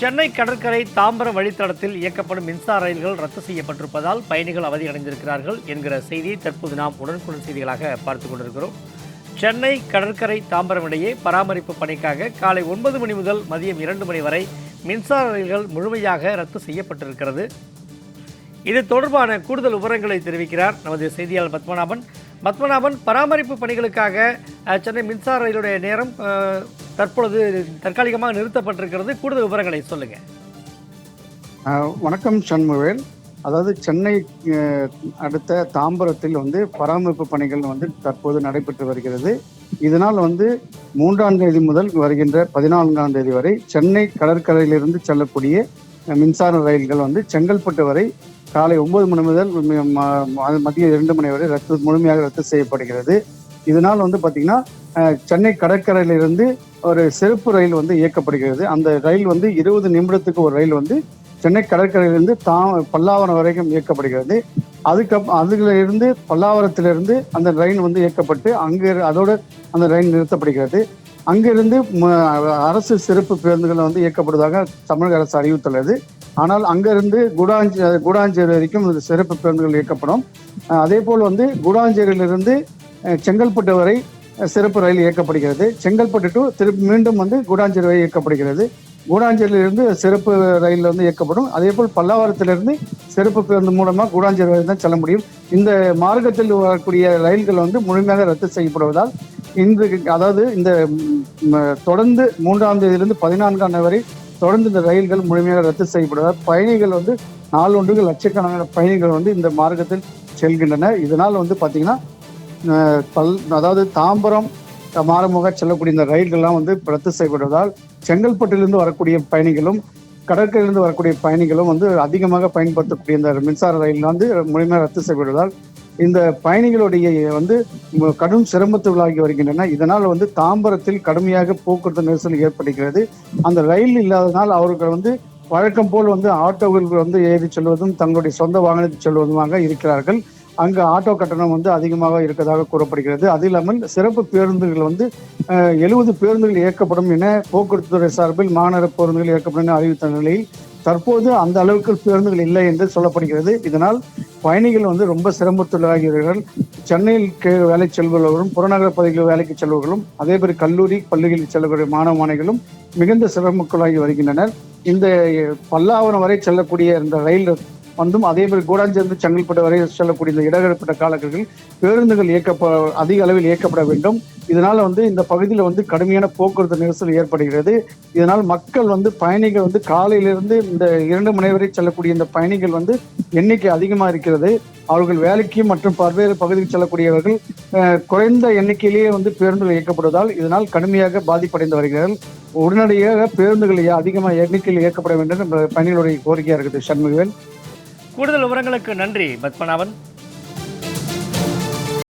சென்னை கடற்கரை தாம்பரம் வழித்தடத்தில் இயக்கப்படும் மின்சார ரயில்கள் ரத்து செய்யப்பட்டிருப்பதால் பயணிகள் அவதியடைந்திருக்கிறார்கள் என்கிற செய்தியை தற்போது நாம் உடனுக்குடன் செய்திகளாக பார்த்து கொண்டிருக்கிறோம். சென்னை கடற்கரை தாம்பரம் இடையே பராமரிப்பு பணிக்காக காலை ஒன்பது மணி முதல் மதியம் இரண்டு மணி வரை மின்சார ரயில்கள் முழுமையாக ரத்து செய்யப்பட்டிருக்கிறது. இது தொடர்பான கூடுதல் விவரங்களை தெரிவிக்கிறார் நமது செய்தியாளர் பத்மநாபன். பத்மநாபன் பராமரிப்பு பணிகளுக்காக சென்னை மின்சார ரயிலுடைய நேரம் தற்பொழுது தற்காலிகமாக நிறுத்தப்பட்டிருக்கிறது. கூடுதல் விவரங்களை சொல்லுங்க. வணக்கம் சண்முவேல் அதாவது சென்னை அடுத்த தாம்பரத்தில் வந்து பராமரிப்பு பணிகள் வந்து தற்போது நடைபெற்று வருகிறது. இதனால் வந்து மூன்றாம் தேதி முதல் வருகின்ற பதினான்காம் தேதி வரை சென்னை கடற்கரையிலிருந்து செல்லக்கூடிய மின்சார ரயில்கள் வந்து செங்கல்பட்டு வரை காலை ஒன்பது மணி முதல் மதியம் இரண்டு மணி வரை ரத்து முழுமையாக ரத்து செய்யப்படுகிறது. இதனால் வந்து பார்த்தீங்கன்னா சென்னை கடற்கரையிலிருந்து ஒரு செருப்பு ரயில் வந்து இயக்கப்படுகிறது. அந்த ரயில் வந்து இருபது நிமிடத்துக்கு ஒரு ரயில் வந்து சென்னை கடற்கரையிலிருந்து தா பல்லாவரம் வரைக்கும் இயக்கப்படுகிறது. அதுக்கப் அதுல இருந்து பல்லாவரத்திலிருந்து அந்த ரயில் வந்து இயக்கப்பட்டு அங்கே அதோட அந்த ரயில் நிறுத்தப்படுகிறது. அங்கிருந்து அரசு சிறப்பு பேருந்துகள் வந்து இயக்கப்படுவதாக தமிழக அரசு அறிவித்துள்ளது. ஆனால் அங்கிருந்து குடாஞ்சி குடாஞ்சேரி வரைக்கும் இந்த சிறப்பு பேருந்துகள் இயக்கப்படும். அதே போல் வந்து குடாஞ்சேரியிலிருந்து செங்கல்பட்டு வரை சிறப்பு ரயில் இயக்கப்படுகிறது. செங்கல்பட்டு டு திருப்பி மீண்டும் வந்து குடாஞ்சேரி வரை இயக்கப்படுகிறது. கூடாஞ்சேரியிலிருந்து சிறப்பு ரயில் வந்து இயக்கப்படும். அதே போல் பல்லாவரத்திலிருந்து சிறப்பு பேருந்து மூலமாக கூடாஞ்சேரி வரை தான் செல்ல முடியும். இந்த மார்க்கத்தில் வரக்கூடிய ரயில்கள் வந்து முழுமையாக ரத்து செய்யப்படுவதால் இன்று அதாவது இந்த தொடர்ந்து மூன்றாம் தேதியிலிருந்து பதினான்காம் தேதி வரை தொடர்ந்து இந்த ரயில்கள் முழுமையாக ரத்து செய்யப்படுவதால் பயணிகள் வந்து நாளொன்றுக்கு லட்சக்கணக்கான பயணிகள் வந்து இந்த மார்க்கத்தில் செல்கின்றனர் இதனால் வந்து பார்த்தீங்கன்னா பல் அதாவது தாம்பரம் மாறுமுக செல்லக்கூடிய இந்த ரயில்கள்லாம் வந்து ரத்து செய்யப்படுவதால் செங்கல்பட்டிலிருந்து வரக்கூடிய பயணிகளும் கடற்கரையிலிருந்து வரக்கூடிய பயணிகளும் வந்து அதிகமாக பயன்படுத்தக்கூடிய இந்த மின்சார ரயில் வந்து முழுமையாக ரத்து செய்யப்படுவதால் இந்த பயணிகளுடைய வந்து கடும் சிரமத்துள்ளாகி வருகின்றன. இதனால் வந்து தாம்பரத்தில் கடுமையாக போக்குவரத்து நெரிசல் ஏற்படுகிறது. அந்த ரயில் இல்லாதனால் அவர்கள் வந்து வழக்கம் போல் வந்து ஆட்டோவில் வந்து ஏறி செல்வதும் தங்களுடைய சொந்த வாகனத்தில் செல்வதுமாக இருக்கிறார்கள். அங்கு ஆட்டோ கட்டணம் வந்து அதிகமாக இருக்கதாக கூறப்படுகிறது. அது இல்லாமல் சிறப்பு பேருந்துகள் வந்து எழுபது பேருந்துகள் இயக்கப்படும் என போக்குவரத்து துறை சார்பில் மாநகர பேருந்துகள் இயக்கப்படும் என அறிவித்த நிலையில் தற்போது அந்த அளவுக்கு பேருந்துகள் இல்லை என்று சொல்லப்படுகிறது. இதனால் பயணிகள் வந்து ரொம்ப சிரமத்துள்ளாகிறார்கள் சென்னையில் வேலை செல்பவர்களும் புறநகர பகுதிகளில் வேலைக்கு செல்பவர்களும் அதே மாதிரி கல்லூரி பள்ளிகளில் செல்லக்கூடிய மாணவ மாணவிகளும் மிகுந்த சிரமக்குள்ளாகி வருகின்றனர். இந்த பல்லாவரம் வரை செல்லக்கூடிய இந்த ரயில் வந்தும் அதே மாதிரி கூடாஞ்சிலிருந்து செங்கல்பட்டு வரை செல்லக்கூடிய இந்த இடஒதுக்கப்பட்ட காலக்கர்கள் பேருந்துகள் இயக்கப்ப அதிக அளவில் இயக்கப்பட வேண்டும். இதனால வந்து இந்த பகுதியில் வந்து கடுமையான போக்குவரத்து நெரிசல் ஏற்படுகிறது. இதனால் மக்கள் வந்து பயணிகள் வந்து காலையிலிருந்து இந்த இரண்டு மணி வரை செல்லக்கூடிய இந்த பயணிகள் வந்து எண்ணிக்கை அதிகமாக இருக்கிறது. அவர்கள் வேலைக்கு மற்றும் பல்வேறு பகுதிக்கு செல்லக்கூடியவர்கள் குறைந்த எண்ணிக்கையிலேயே வந்து பேருந்துகள் இயக்கப்படுவதால் இதனால் கடுமையாக பாதிப்படைந்து வருகிறார்கள். உடனடியாக பேருந்துகள் அதிகமாக எண்ணிக்கையில் இயக்கப்பட வேண்டும் என்ற பயணிகளுடைய கோரிக்கையாக இருக்குது சண்முகவேல். கூடுதல் விவரங்களுக்கு நன்றி. பத்மநாபன்.